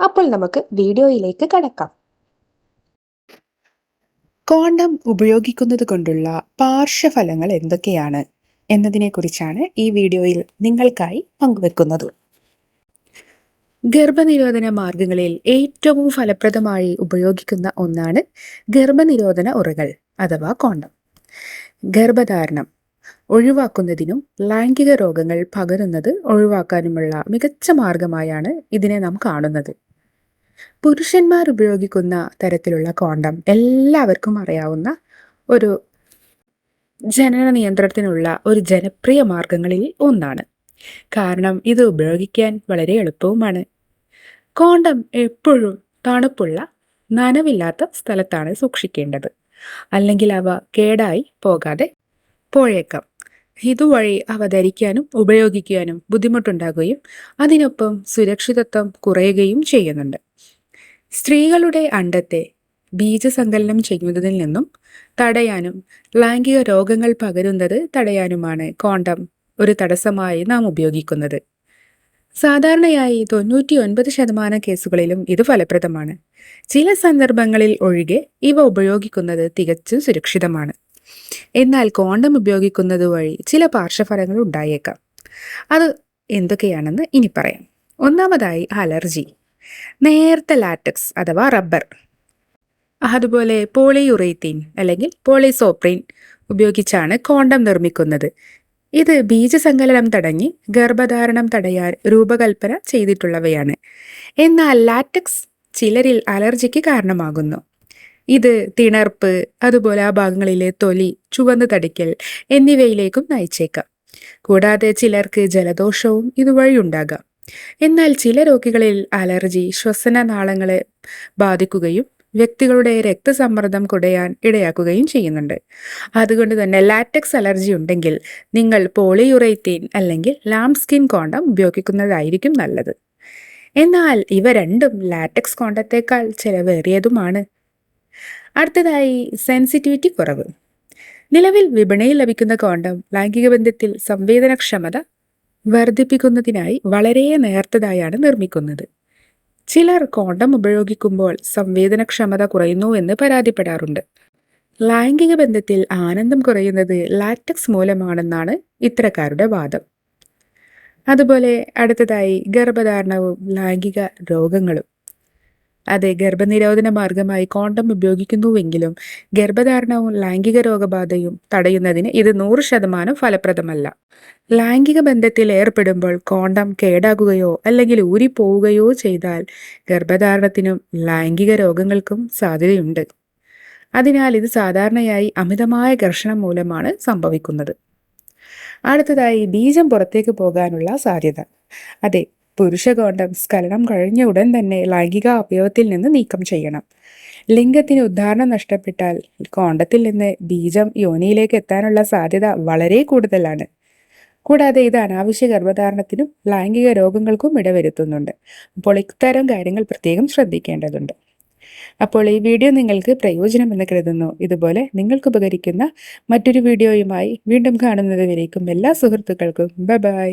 അപ്പോൾ നമുക്ക് വീഡിയോയിലേക്ക് കടക്കാം. കോണ്ടം ഉപയോഗിക്കുന്നത് കൊണ്ടുള്ള പാർശ്വഫലങ്ങൾ എന്തൊക്കെയാണ് എന്നതിനെക്കുറിച്ചാണ് ഈ വീഡിയോയിൽ നിങ്ങൾക്കായി പങ്കുവെക്കുന്നത്. ഗർഭനിരോധന മാർഗങ്ങളിൽ ഏറ്റവും ഫലപ്രദമായി ഉപയോഗിക്കുന്ന ഒന്നാണ് ഗർഭനിരോധന ഉറകൾ അഥവാ കോണ്ടം. ഗർഭധാരണം. ഒഴിവാക്കുന്നതിനും ലൈംഗിക രോഗങ്ങൾ പകരുന്നത് ഒഴിവാക്കാനുമുള്ള മികച്ച മാർഗമായാണ് ഇതിനെ നാം കാണുന്നത്. പുരുഷന്മാർ ഉപയോഗിക്കുന്ന തരത്തിലുള്ള കോണ്ടം എല്ലാവർക്കും അറിയാവുന്ന ഒരു ജനന നിയന്ത്രണത്തിനുള്ള ഒരു ജനപ്രിയ മാർഗങ്ങളിൽ ഒന്നാണ്. കാരണം ഇത് ഉപയോഗിക്കാൻ വളരെ എളുപ്പവുമാണ്. കോണ്ടം എപ്പോഴും തണുപ്പുള്ള നനവില്ലാത്ത സ്ഥലത്താണ് സൂക്ഷിക്കേണ്ടത്. അല്ലെങ്കിൽ അവ കേടായി പോകാതെ പോയേക്കാം. ഇതുവഴി അവ ധരിക്കാനും ഉപയോഗിക്കാനും ബുദ്ധിമുട്ടുണ്ടാകുകയും അതിനൊപ്പം സുരക്ഷിതത്വം കുറയുകയും ചെയ്യുന്നുണ്ട്. സ്ത്രീകളുടെ അണ്ടത്തെ ബീജസങ്കലനം ചെയ്യുന്നതിൽ നിന്നും തടയാനും ലൈംഗിക രോഗങ്ങൾ പകരുന്നത് തടയാനുമാണ് കോണ്ടം ഒരു തടസ്സമായി നാം ഉപയോഗിക്കുന്നത്. സാധാരണയായി തൊണ്ണൂറ്റി ഒൻപത് ശതമാനം കേസുകളിലും ഇത് ഫലപ്രദമാണ്. ചില സന്ദർഭങ്ങളിൽ ഒഴികെ ഇവ ഉപയോഗിക്കുന്നത് തികച്ചും സുരക്ഷിതമാണ്. എന്നാൽ കോണ്ടം ഉപയോഗിക്കുന്നത് വഴി ചില പാർശ്വഫലങ്ങൾ ഉണ്ടായേക്കാം. അത് എന്തൊക്കെയാണെന്ന് ഇനി പറയാം. ഒന്നാമതായി അലർജി. നേർത്ത ലാറ്റക്സ് അഥവാ റബ്ബർ. അതുപോലെ പോളിയുറേത്തീൻ അല്ലെങ്കിൽ പോളിസോപ്രീൻ ഉപയോഗിച്ചാണ് കോണ്ടം നിർമ്മിക്കുന്നത്. ഇത് ബീജസങ്കലനം തടഞ്ഞ് ഗർഭധാരണം തടയാൻ രൂപകൽപ്പന ചെയ്തിട്ടുള്ളവയാണ്. എന്നാൽ ലാറ്റക്സ് ചിലരിൽ അലർജിക്ക് കാരണമാകുന്നു. ഇത് തിണർപ്പ് അതുപോലെ ആ ഭാഗങ്ങളിലെ തൊലി ചുവന്ന് തടിക്കൽ എന്നിവയിലേക്കും നയിച്ചേക്കാം. കൂടാതെ ചിലർക്ക് ജലദോഷവും ഇതുവഴി ഉണ്ടാകാം. എന്നാൽ ചില രോഗികളിൽ അലർജി ശ്വസന നാളങ്ങളെ ബാധിക്കുകയും വ്യക്തികളുടെ രക്തസമ്മർദ്ദം കുടയാൻ ഇടയാക്കുകയും ചെയ്യുന്നുണ്ട്. അതുകൊണ്ട് തന്നെ ലാറ്റക്സ് അലർജി ഉണ്ടെങ്കിൽ നിങ്ങൾ പോളിയുറൈത്തീൻ അല്ലെങ്കിൽ ലാം സ്കിൻ കോണ്ടം ഉപയോഗിക്കുന്നതായിരിക്കും നല്ലത്. എന്നാൽ ഇവ രണ്ടും ലാറ്റക്സ് കോണ്ടത്തേക്കാൾ ചിലവേറിയതുമാണ്. അടുത്തതായി സെൻസിറ്റിവിറ്റി കുറവ്. നിലവിൽ വിപണിയിൽ ലഭിക്കുന്ന കോണ്ടം ലൈംഗിക ബന്ധത്തിൽ സംവേദനക്ഷമത വർദ്ധിപ്പിക്കുന്നതിനായി വളരെ നേർത്തതായാണ് നിർമ്മിക്കുന്നത്. ചിലർ കോണ്ടം ഉപയോഗിക്കുമ്പോൾ സംവേദനക്ഷമത കുറയുന്നു എന്ന് പരാതിപ്പെടാറുണ്ട്. ലൈംഗിക ബന്ധത്തിൽ ആനന്ദം കുറയുന്നത് ലാറ്റക്സ് മൂലമാണെന്നാണ് ഇത്തരക്കാരുടെ വാദം. അതുപോലെ അടുത്തതായി ഗർഭധാരണവും ലൈംഗിക രോഗങ്ങളും. അതെ ഗർഭനിരോധന മാർഗമായി കോണ്ടം ഉപയോഗിക്കുന്നുവെങ്കിലും ഗർഭധാരണവും ലൈംഗിക രോഗബാധയും തടയുന്നതിന് ഇത് നൂറ് ശതമാനം ഫലപ്രദമല്ല. ലൈംഗിക ബന്ധത്തിൽ ഏർപ്പെടുമ്പോൾ കോണ്ടം കേടാകുകയോ അല്ലെങ്കിൽ ഊരിപ്പോവുകയോ ചെയ്താൽ ഗർഭധാരണത്തിനും ലൈംഗിക രോഗങ്ങൾക്കും സാധ്യതയുണ്ട്. അതിനാൽ ഇത് സാധാരണയായി അമിതമായ ഘർഷണം മൂലമാണ് സംഭവിക്കുന്നത്. അടുത്തതായി ബീജം പുറത്തേക്ക് പോകാനുള്ള സാധ്യത. അതെ പുരുഷകോണ്ടം സ്ഖലനം കഴിഞ്ഞ ഉടൻ തന്നെ ലൈംഗിക അവയവത്തിൽ നിന്ന് നീക്കം ചെയ്യണം. ലിംഗത്തിന് ഉദ്ധാരണം നഷ്ടപ്പെട്ടാൽ കോണ്ടത്തിൽ നിന്ന് ബീജം യോനിയിലേക്ക് എത്താനുള്ള സാധ്യത വളരെ കൂടുതലാണ്. കൂടാതെ ഇത് അനാവശ്യ ഗർഭധാരണത്തിനും ലൈംഗിക രോഗങ്ങൾക്കും ഇടവരുത്തുന്നുണ്ട്. അപ്പോൾ ഇത്തരം കാര്യങ്ങൾ പ്രത്യേകം ശ്രദ്ധിക്കേണ്ടതുണ്ട്. അപ്പോൾ ഈ വീഡിയോ നിങ്ങൾക്ക് പ്രയോജനമെന്ന് കരുതുന്നു. ഇതുപോലെ നിങ്ങൾക്ക് ഉപകരിക്കുന്ന മറ്റൊരു വീഡിയോയുമായി വീണ്ടും കാണുന്നത് വരേക്കും എല്ലാ സുഹൃത്തുക്കൾക്കും. ബൈ.